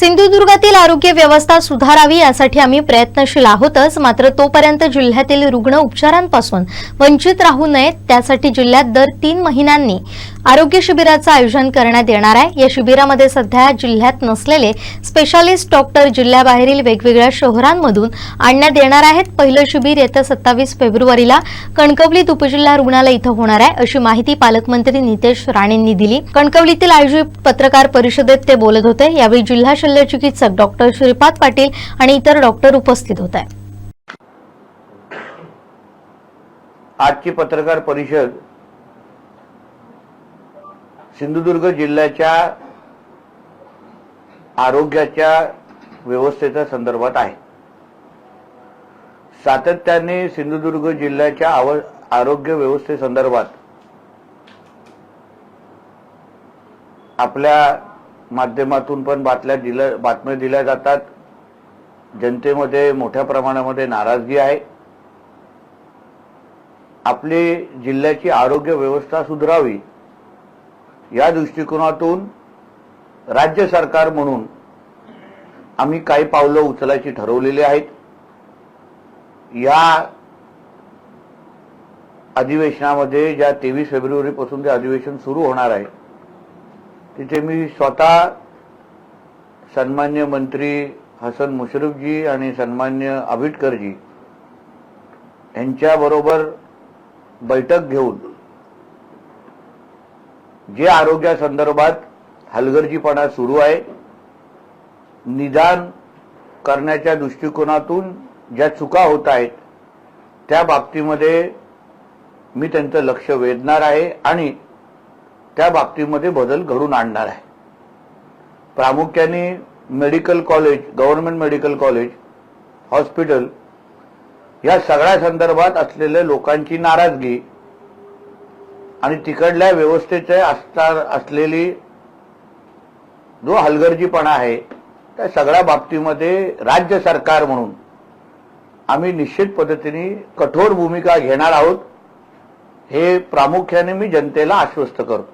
सिंधुदुर्गातील आरोग्य व्यवस्था सुधारावी यासाठी आम्ही प्रयत्नशील आहोतच. मात्र तोपर्यंत जिल्ह्यातील रुग्ण उपचारांपासून वंचित राहू नयेत. त्यासाठी जिल्ह्यात दर तीन महिन्यांनी आरोग्य शिबिराचं आयोजन करण्यात येणार आहे. या शिबिरामध्ये सध्या जिल्ह्यात नसलेले स्पेशालिस्ट डॉक्टर जिल्ह्याबाहेरील वेगवेगळ्या शहरांमधून आणण्यात येणार आहेत. पहिलं शिबिर येत्या सत्तावीस फेब्रुवारीला कणकवलीत उपजिल्हा रुग्णालय इथं होणार आहे अशी माहिती पालकमंत्री नितेश राणेंनी दिली. कणकवलीतील आयोजित पत्रकार परिषदेत ते बोलत होते. यावेळी जिल्हा शल्य चिकित्सक डॉक्टर श्रीपाद पाटील आणि इतर डॉक्टर उपस्थित होते. आजची पत्रकार परिषद सिंधुदुर्ग जिल्ह्याच्या आरोग्याच्या व्यवस्थेच्या संदर्भात आहे. सातत्याने सिंधुदुर्ग जिल्ह्याच्या आव आरोग्य व्यवस्थेसंदर्भात आपल्या माध्यमातून पण बातल्या दिल्या बातम्या दिल्या जातात. जनतेमध्ये मोठ्या प्रमाणामध्ये नाराजगी आहे. आपली जिल्ह्याची आरोग्य व्यवस्था सुधारावी या दृष्टिकोनातून राज्य सरकार म्हणून आम्ही काही पावलं उचलायची ठरवलेली आहेत. या अधिवेशनामध्ये ज्या तेवीस फेब्रुवारीपासून ते अधिवेशन सुरू होणार आहे तिथे मी स्वतः सन्मान्य मंत्री हसन मुश्रीफजी आणि सन्मान्य आबिटकरजी यांच्याबरोबर बैठक घेऊन जे आरोग्यासंदर्भात हलगर्जीपणा सुरू आहे निदान करण्याच्या दृष्टिकोनातून ज्या चुका होत आहेत त्या बाबतीमध्ये मी त्यांचं लक्ष वेधणार आहे आणि त्या बाबतीमध्ये बदल घडून आणणार आहे. प्रामुख्याने medical college government medical college hospital या सगळ्या संदर्भात असलेल्या लोकांची नाराजगी आणि तिकडल्या व्यवस्थेचे असणार असलेली जो हलगर्जीपणा आहे त्या सगळ्या बाबतीमध्ये राज्य सरकार म्हणून आम्ही निश्चित पद्धतीने कठोर भूमिका घेणार आहोत. हे प्रामुख्याने मी जनतेला आश्वस्त करतो.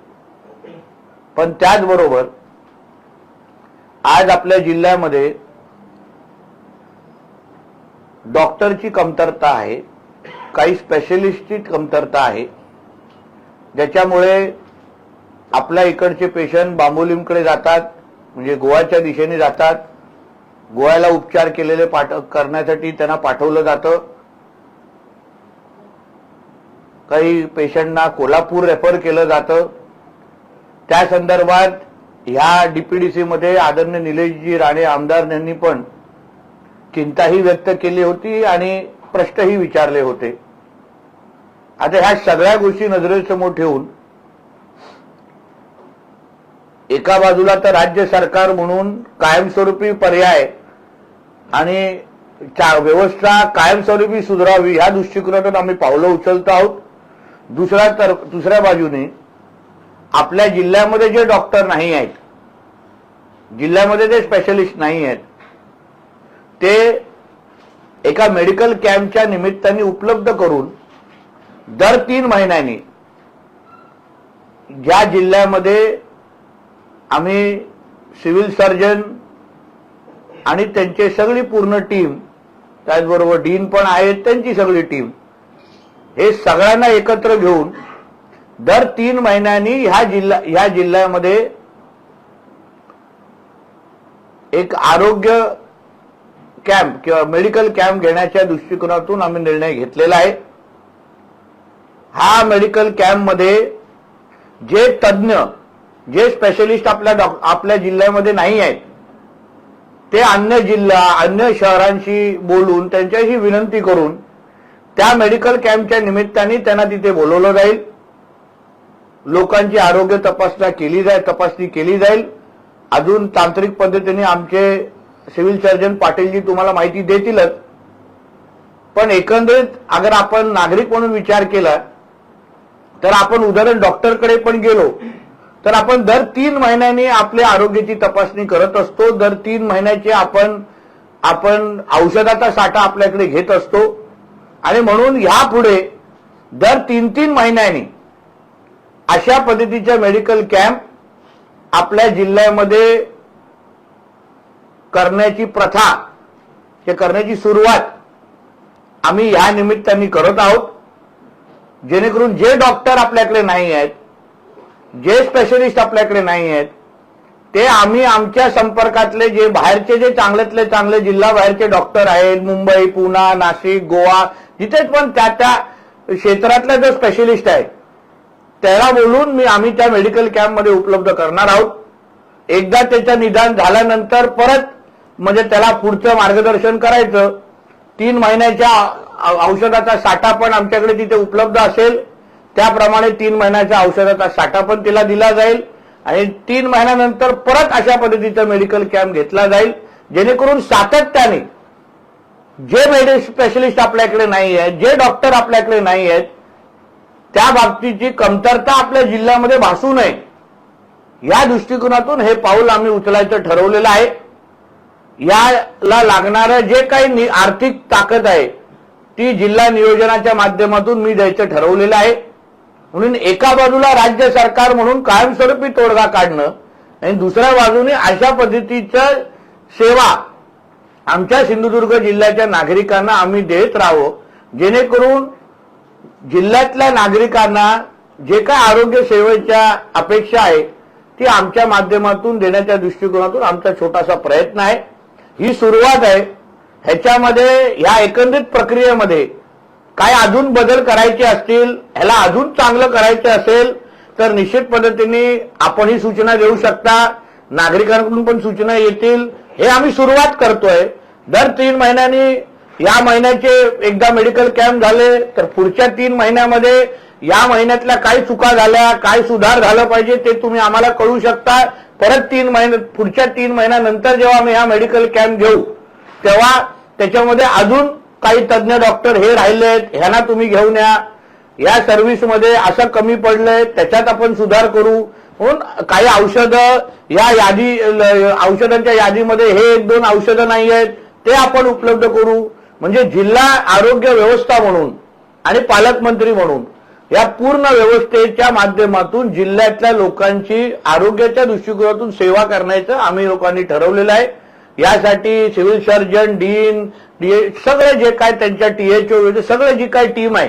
पण त्याचबरोबर आज आपल्या जिल्ह्यामध्ये डॉक्टरची कमतरता आहे काही स्पेशलिस्टची कमतरता आहे. ज्याच्यामुळे आपल्या इकडचे पेशंट बांबोलीमकडे जातात म्हणजे गोव्याच्या दिशेने जातात. गोव्याला उपचार केलेले पाठ करण्यासाठी त्यांना पाठवलं जातं. काही पेशंटना कोल्हापूर रेफर केलं जातं. त्या संदर्भात ह्या डीपीडीसी मध्ये आदरणीय निलेशजी राणे आमदार यांनी पण चिंताही व्यक्त केली होती आणि प्रश्नही विचारले होते. आता ह्या सगळ्या गोष्टी नजरेसमोर ठेवून एका बाजूला तर राज्य सरकार म्हणून कायमस्वरूपी पर्याय आणि व्यवस्था कायमस्वरूपी सुधारावी ह्या दृष्टिकोनातून आम्ही पावलं उचलतो आहोत. दुसऱ्या तर दुसऱ्या बाजूने आपल्या जिल्ह्यामध्ये जे डॉक्टर नाही आहेत जिल्ह्यामध्ये जे स्पेशलिस्ट नाही आहेत ते एका मेडिकल कॅम्पच्या निमित्ताने उपलब्ध करून दर तीन महिन्यांनी ज्या जिल्ह्यामध्ये आम्ही सिव्हिल सर्जन आणि त्यांची सगळी पूर्ण टीम त्याचबरोबर डीन पण आहेत त्यांची सगळी टीम हे सगळ्यांना एकत्र घेऊन दर तीन महिन्यांनी ह्या जिल्हा ह्या जिल्ह्यामध्ये एक आरोग्य कॅम्प किंवा मेडिकल कॅम्प घेण्याच्या दृष्टिकोनातून आम्ही निर्णय घेतलेला आहे. हा मेडिकल कॅम्पमध्ये जे तज्ज्ञ जे स्पेशलिस्ट आपल्या आपल्या जिल्ह्यामध्ये नाही आहेत ते अन्य जिल्हा अन्य शहरांशी बोलून त्यांच्याशी विनंती करून त्या मेडिकल कॅम्पच्या निमित्ताने त्यांना तिथे बोलवलं जाईल. लोकांची आरोग्य तपासणा केली जाईल तपासणी केली जाईल. अजून तांत्रिक पद्धतीने आमचे सिव्हिल सर्जन पाटीलजी तुम्हाला माहिती देतीलच. पण एकंदरीत अगर आपण नागरिक म्हणून विचार केला तर आपण उदाहरण डॉक्टरकडे पण गेलो तर आपण दर तीन महिन्यांनी आपल्या आरोग्याची तपासणी करत असतो. दर तीन महिन्याचे आपण आपण औषधाचा साठा आपल्याकडे घेत असतो. आणि म्हणून यापुढे दर तीन तीन महिन्यांनी अशा पद्धतीच्या मेडिकल कॅम्प आपल्या जिल्ह्यामध्ये करण्याची प्रथा हे करण्याची सुरुवात आम्ही या निमित्ताने करत आहोत. जेणेकरून जे डॉक्टर आपल्याकडे नाही आहेत जे स्पेशलिस्ट आपल्याकडे नाही आहेत ते आम्ही आमच्या संपर्कातले जे बाहेरचे जे चांगल्यातले चांगले जिल्हा बाहेरचे डॉक्टर आहेत मुंबई पुणा नाशिक गोवा जिथे पण त्या त्या क्षेत्रातला जो स्पेशलिस्ट आहे त्याला बोलून मी आम्ही त्या मेडिकल कॅम्पमध्ये उपलब्ध करणार आहोत. एकदा त्याचं निदान झाल्यानंतर परत म्हणजे त्याला पुढचं मार्गदर्शन करायचं. तीन महिन्याच्या औषधाचा साठा पण आमच्याकडे तिथे उपलब्ध असेल. त्याप्रमाणे तीन महिन्याच्या औषधाचा साठा पण तिला दिला जाईल. आणि तीन महिन्यानंतर परत अशा पद्धतीचा मेडिकल कॅम्प घेतला जाईल. जेणेकरून सातत्याने जे मेडिकल स्पेशलिस्ट आपल्याकडे नाही आहेत जे डॉक्टर आपल्याकडे नाही आहेत त्या बाबतीची कमतरता आपल्या जिल्ह्यामध्ये भासू नये. या दृष्टिकोनातून हे पाऊल आम्ही उचलायचं ठरवलेलं आहे. याला लागणारं जे काही नि- आर्थिक ताकद आहे ती जिल्हा नियोजनाच्या माध्यमातून मी द्यायचं ठरवलेलं आहे. म्हणून एका बाजूला राज्य सरकार म्हणून कायमस्वरूपी तोडगा काढणं आणि दुसऱ्या बाजूने अशा पद्धतीचं सेवा आमच्या सिंधुदुर्ग जिल्ह्याच्या नागरिकांना आम्ही देत राहावं. जेणेकरून जिल्ह्यातल्या नागरिकांना जे काय आरोग्य सेवेच्या अपेक्षा आहे ती आमच्या माध्यमातून देण्याच्या दृष्टिकोनातून आमचा छोटासा प्रयत्न आहे. ही सुरुवात आहे. ह्याच्यामध्ये ह्या एकंदरीत प्रक्रियेमध्ये काय अजून बदल करायचे असतील ह्याला अजून चांगलं करायचं असेल तर निश्चित पद्धतीने आपण ही सूचना देऊ शकता. नागरिकांकडून पण सूचना येतील. हे आम्ही सुरुवात करतोय. दर तीन महिन्यांनी या महिन्याचे एकदा मेडिकल कॅम्प झाले तर पुढच्या तीन महिन्यामध्ये या महिन्यातल्या काय चुका झाल्या काय सुधार झालं पाहिजे ते तुम्ही आम्हाला कळू शकता. परत तीन महिने पुढच्या तीन महिन्यानंतर जेव्हा आम्ही हा मेडिकल कॅम्प घेऊ तेव्हा त्याच्यामध्ये अजून काही तज्ज्ञ डॉक्टर हे राहिलेत ह्यांना तुम्ही घेऊन या. या सर्व्हिसमध्ये असं कमी पडलंय त्याच्यात आपण सुधार करू. म्हणून काही औषधं या यादी औषधांच्या यादीमध्ये हे एक दोन औषधं नाही आहेत ते आपण उपलब्ध करू. म्हणजे जिल्हा आरोग्य व्यवस्था म्हणून आणि पालकमंत्री म्हणून या पूर्ण व्यवस्थेच्या माध्यमातून जिल्ह्यातल्या लोकांची आरोग्याच्या दृष्टिकोनातून सेवा करण्याचं आम्ही लोकांनी ठरवलेलं आहे. यासाठी सिव्हिल सर्जन डीन डीए सगळे जे काय त्यांच्या टीएचओ सगळे जी काय टीम आहे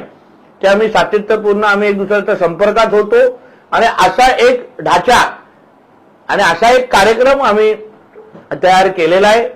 ते आम्ही सातत्यपूर्ण आम्ही एक दुसऱ्याच्या संपर्कात होतो. आणि असा एक ढाचा आणि असा एक कार्यक्रम आम्ही तयार केलेला आहे.